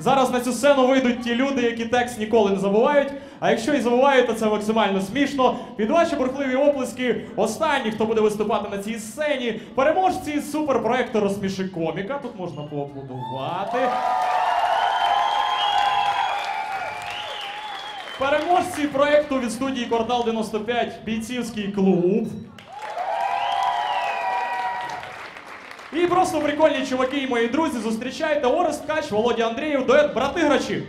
Зараз на цю сцену вийдуть ті люди, які текст ніколи не забувають. А якщо і забувають, то це максимально смішно. Під ваші бурхливі оплески, останні, хто буде виступати на цій сцені, переможці суперпроекту Розсміши коміка. Тут можна поаплодувати. Переможці проекту від студії Квартал 95 бійцівський клуб. І просто прикольні чуваки і мої друзі. Зустрічайте Орест Ткач, Володя Андрієв, дует брати грачі.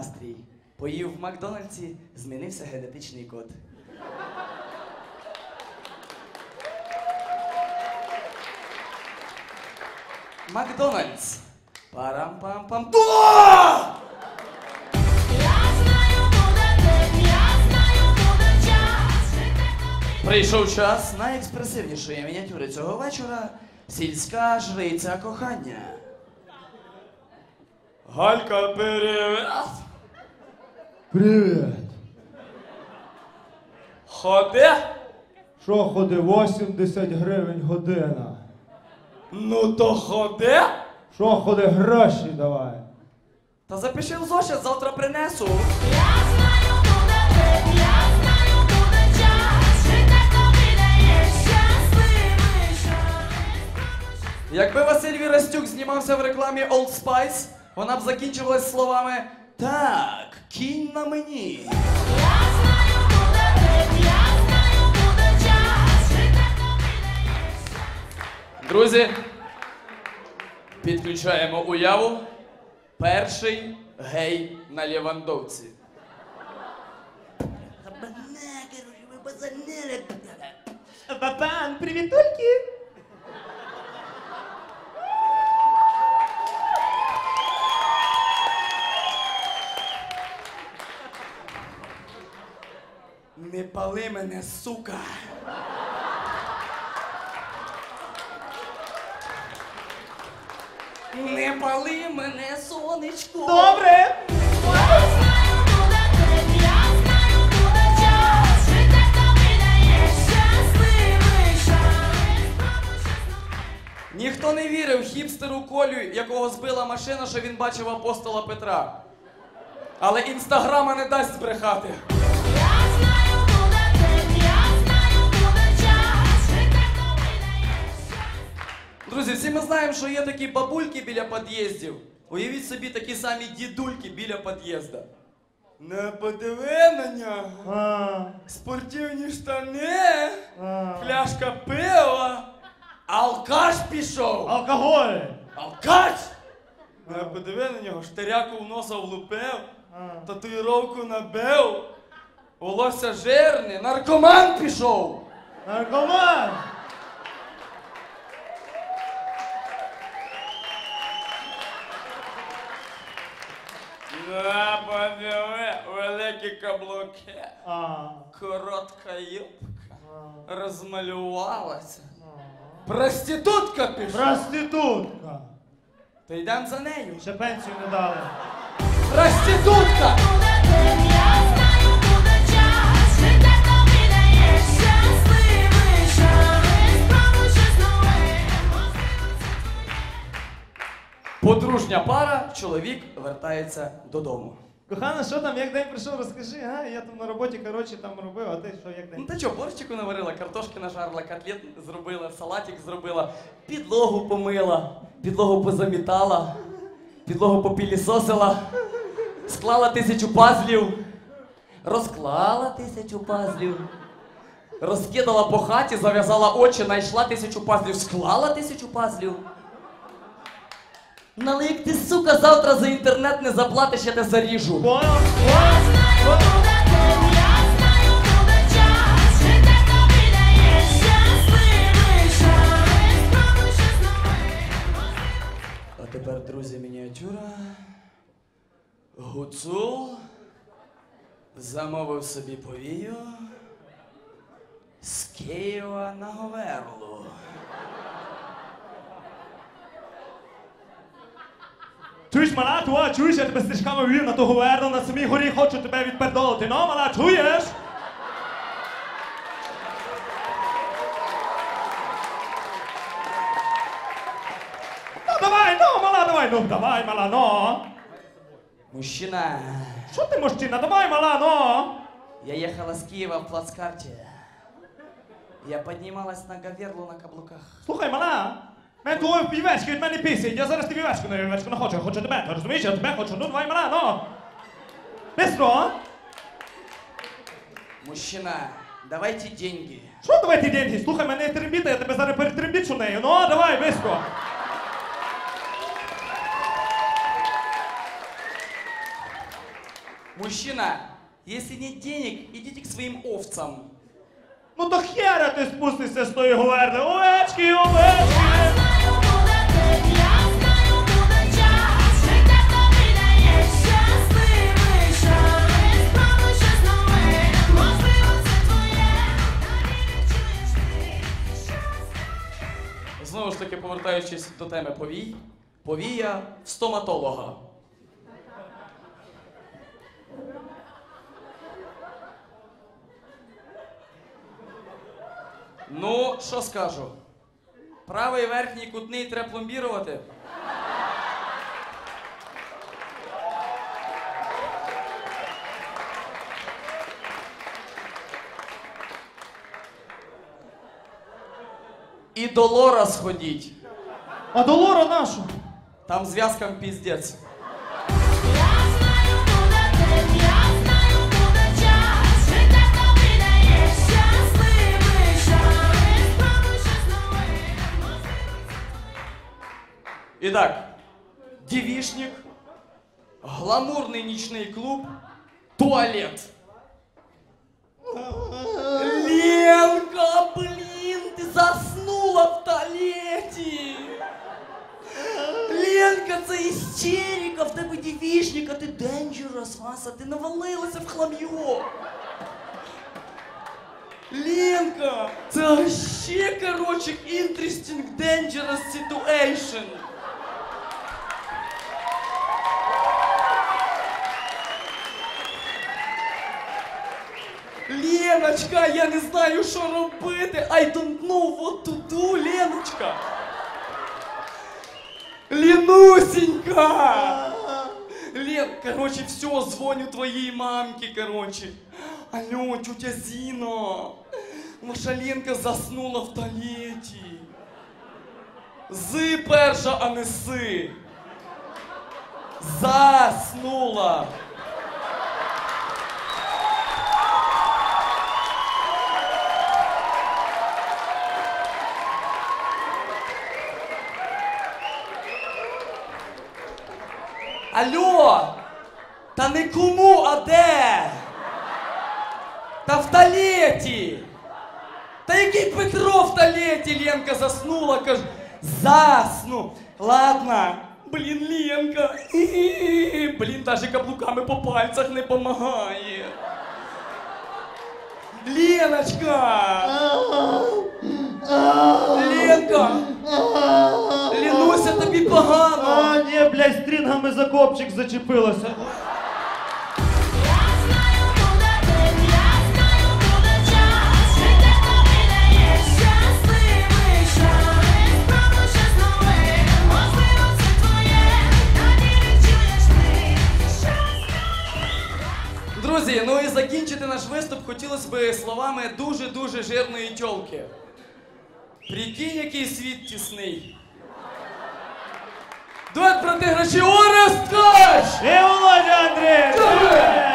Настрій. Поїв в Макдональдсі, змінився генетичний код. Макдональдс. Парам-пам-пам. О! Я знаю, буде день, я знаю, буде час, Прийшов час найекспресивнішої мініатюри цього вечора сільська жриця кохання. Галька, привіт! Привіт! Ходи! Що ходи, 80 гривень година. Ну то ходи! Що ходи, гроші давай. Та запиши в зошит, завтра принесу. Я знаю, буде день, я знаю, буде час, жити тобі дає щасливий час. Якби Василь Вірастюк знімався в рекламі Old Spice, вона б закінчувалась словами Так, кінь на мені. Я знаю, буде день, я знаю, буде час, жити тобі дає Друзі, підключаємо уяву. Перший гей на Лівандовці. Папан, привітульки! Пали мене, сука. Не пали мене, сонечко. Добре! Ніхто не вірив хіпстеру Колю, якого збила машина, що він бачив апостола Петра. Але інстаграма не дасть збрехати. Друзі, всі ми знаємо, що є такі бабульки біля під'їздів. Уявіть собі такі самі дідульки біля під'їзда. Не подиви на нього. А, Спортивні штани, а. пляшка пива. Алкаш пішов. Алкоголь! Алкаш! Не подиви на нього, штиряку в носа влупив, А. татуїровку набив, волосся жирне, наркоман пішов. Наркоман! Подиви, великі каблуки, коротка юбка, розмалювалася. Проститутка пішла. Проститутка! То йдемо за нею. Ще пенсію не дали. Проститутка! Подружня пара, чоловік вертається додому. Кохана, що там, як день прийшов, розкажи, а? Я там на роботі, коротше, там робив, а ти що, як Ну день? та чого, борщику наварила, картошки нажарила, котлет зробила, салатик зробила, підлогу помила, підлогу позамітала, підлогу попілісосила, склала тисячу пазлів, розклала тисячу пазлів, розкидала по хаті, зав'язала очі, знайшла тисячу пазлів, склала тисячу пазлів. Ну, Але як ти, сука, завтра за інтернет не заплатиш, я тебе заріжу. А тепер, друзі, мініатюра. Гуцул замовив собі повію з Києва на Говерлу. Чуєш, мала, ту, чуєш, я тебе стрічками вів на того верну, на самій горі хочу тебе відпердолити. Ну, мала, чуєш? Ну, давай, ну, мала, давай, ну, давай, мала, ну. Мужчина, Що ти, мужчина, давай, мала, ну. я ехала с Киева в плацкарте. Я поднималась на Говерлу на каблуках. Слухай, мала, мене твої півечки від мене пісять, я зараз ти вівечку на вівечку не хочу, я хочу тебе, розумієш, я тебе хочу, ну, давай, мала, ну. Бистро, Мужчина, давайте деньги. Що давай ті деньги? Слухай, мене теребіта, я тебе зараз перетеребічу нею. Ну, давай, бистро. Мужчина, если нет денег, идите к своим овцам. Ну до хера ти спустишся з тої говерни. Овечки, овечки. Повертаючись до теми повій, повія стоматолога. Ну, що скажу? Правий верхній кутний треба пломбірувати. І до лора сходіть. А до Лора нашу. Там зв'язкам піздець. Я знаю, буде день, я знаю, буде dangerous, Васа, ти навалилася в хлам'йо. Ленка, це вообще, короче, interesting, dangerous situation. Леночка, я не знаю, що робити. I don't know what to do, Леночка. Ленусенька! Короче, все, звоню твоей мамке, короче. Алло, тетя Зина, Ваша Ленка заснула в туалеті. Зи перша, а не си. Заснула. Алло! Та не кому, а де? Та в талеті! Та який Петро в талеті Ленка заснула, каже, засну. Ладно, блін, Ленка. Блін, даже каблуками по пальцях не помагає. Леночка! Ленка! Ленуся, тобі погано! Ні, блядь, стрінгами за копчик зачепилася. Друзі, ну і закінчити наш виступ хотілося б словами дуже-дуже жирної тьолки. Прикинь, який світ тісний. Дует проти грачі Орест Ткач! І Володя Андрій! Добре. А моє